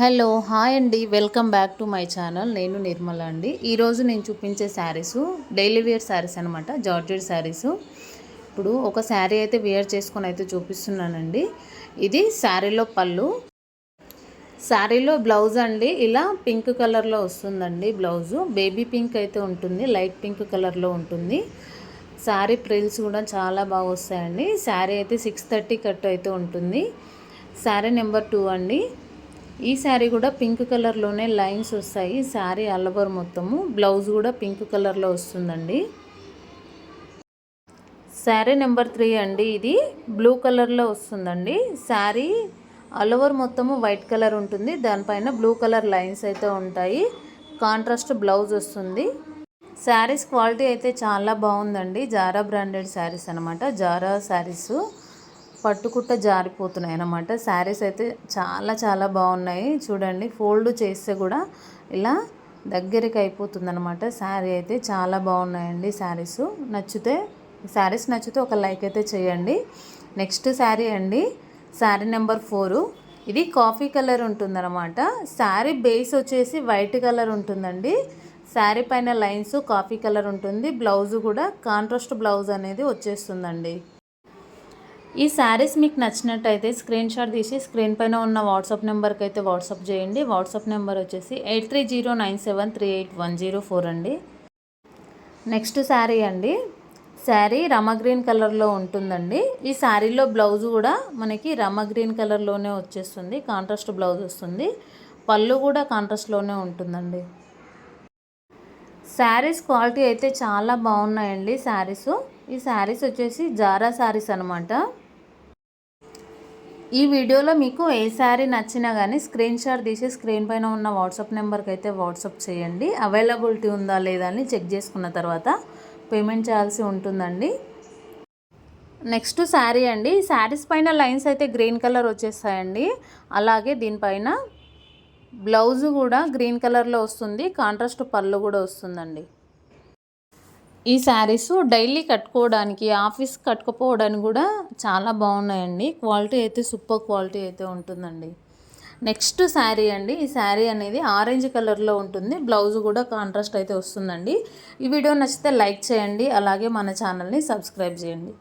Hello hi అండి. Welcome back to my channel. నేను నిర్మల అండి. ఈరోజు నేను చూపించే శారీస్ డైలీ వేర్ శారీస్ అనమాట జార్జెడ్ శారీస్. ఇప్పుడు ఒక శారీ అయితే వేర్ చేసుకొని అయితే చూపిస్తున్నానండి. ఇది శారీలో పళ్ళు. శారీలో బ్లౌజ్ అండి. ఇలా పింక్ కలర్లో వస్తుందండి బ్లౌజు. బేబీ పింక్ అయితే ఉంటుంది లైట్ పింక్ కలర్లో ఉంటుంది. శారీ ప్రిల్స్ కూడా చాలా బాగా వస్తాయండి. శారీ అయితే సిక్స్ థర్టీ కట్ అయితే ఉంటుంది. శారీ నెంబర్ టూ అండి. ఈ శారీ కూడా పింక్ కలర్లోనే లైన్స్ వస్తాయి. శారీ అల్లబర్ మొత్తము. బ్లౌజ్ కూడా పింక్ కలర్లో వస్తుందండి. శారీ నెంబర్ త్రీ అండి ఇది. బ్లూ కలర్లో వస్తుందండి. శారీ అలవర్ మొత్తము వైట్ కలర్ ఉంటుంది. దానిపైన బ్లూ కలర్ లైన్స్ అయితే ఉంటాయి. కాంట్రాస్ట్ బ్లౌజ్ వస్తుంది. శారీస్ క్వాలిటీ అయితే చాలా బాగుందండి. జారా బ్రాండెడ్ శారీస్ అనమాట జారా శారీసు. పట్టుకుట్ట జారిపోతున్నాయి అన్నమాట. శారీస్ అయితే చాలా చాలా బాగున్నాయి. చూడండి ఫోల్డ్ చేస్తే కూడా ఇలా దగ్గరికి అయిపోతుంది అనమాట శారీ అయితే చాలా బాగున్నాయండి శారీస్. నచ్చితే శారీస్ నచ్చితే ఒక లైక్ అయితే చేయండి. నెక్స్ట్ శారీ అండి శారీ నెంబర్ ఫోరు. ఇది కాఫీ కలర్ ఉంటుందన్నమాట. శారీ బేస్ వచ్చేసి వైట్ కలర్ ఉంటుందండి. శారీ పైన లైన్స్ కాఫీ కలర్ ఉంటుంది. బ్లౌజ్ కూడా కాంట్రాస్ట్ బ్లౌజ్ అనేది వచ్చేస్తుందండి. ఈ శారీస్ మీకు నచ్చినట్టయితే స్క్రీన్ షాట్ తీసి స్క్రీన్ పైన ఉన్న వాట్సాప్ నెంబర్కి అయితే వాట్సాప్ చేయండి. వాట్సాప్ నెంబర్ వచ్చేసి eight three zero nine seven three eight one zero four అండి. నెక్స్ట్ శారీ అండి. శారీ రమ గ్రీన్ కలర్లో ఉంటుందండి. ఈ శారీలో బ్లౌజ్ కూడా మనకి రమ గ్రీన్ కలర్లోనే వచ్చేస్తుంది. కాంట్రాస్ట్ బ్లౌజ్ వస్తుంది. పళ్ళు కూడా కాంట్రాస్ట్లోనే ఉంటుందండి. శారీస్ క్వాలిటీ అయితే చాలా బాగున్నాయండి శారీస్. ఈ శారీస్ వచ్చేసి జారా శారీస్ అనమాట ఈ వీడియోలో మీకు ఏ శారీ నచ్చినా కానీ స్క్రీన్ షాట్ తీసి స్క్రీన్ పైన ఉన్న వాట్సాప్ నెంబర్కి అయితే వాట్సాప్ చేయండి. అవైలబిలిటీ ఉందా లేదా అని చెక్ చేసుకున్న తర్వాత పేమెంట్ చేయాల్సి ఉంటుందండి. నెక్స్ట్ శారీ అండి. శారీస్ పైన లైన్స్ అయితే గ్రీన్ కలర్ వచ్చేస్తాయండి. అలాగే దీనిపైన బ్లౌజ్ కూడా గ్రీన్ కలర్లో వస్తుంది. కాంట్రాస్ట్ పళ్ళు కూడా వస్తుందండి. ఈ శారీస్ డైలీ కట్టుకోవడానికి ఆఫీస్ కట్టుకుపోవడానికి కూడా చాలా బాగున్నాయండి. క్వాలిటీ అయితే సూపర్ క్వాలిటీ అయితే ఉంటుందండి. నెక్స్ట్ శారీ అండి. ఈ శారీ అనేది ఆరెంజ్ కలర్లో ఉంటుంది. బ్లౌజ్ కూడా కాంట్రాస్ట్ అయితే వస్తుందండి. ఈ వీడియో నచ్చితే లైక్ చేయండి. అలాగే మన ఛానల్ని సబ్స్క్రైబ్ చేయండి.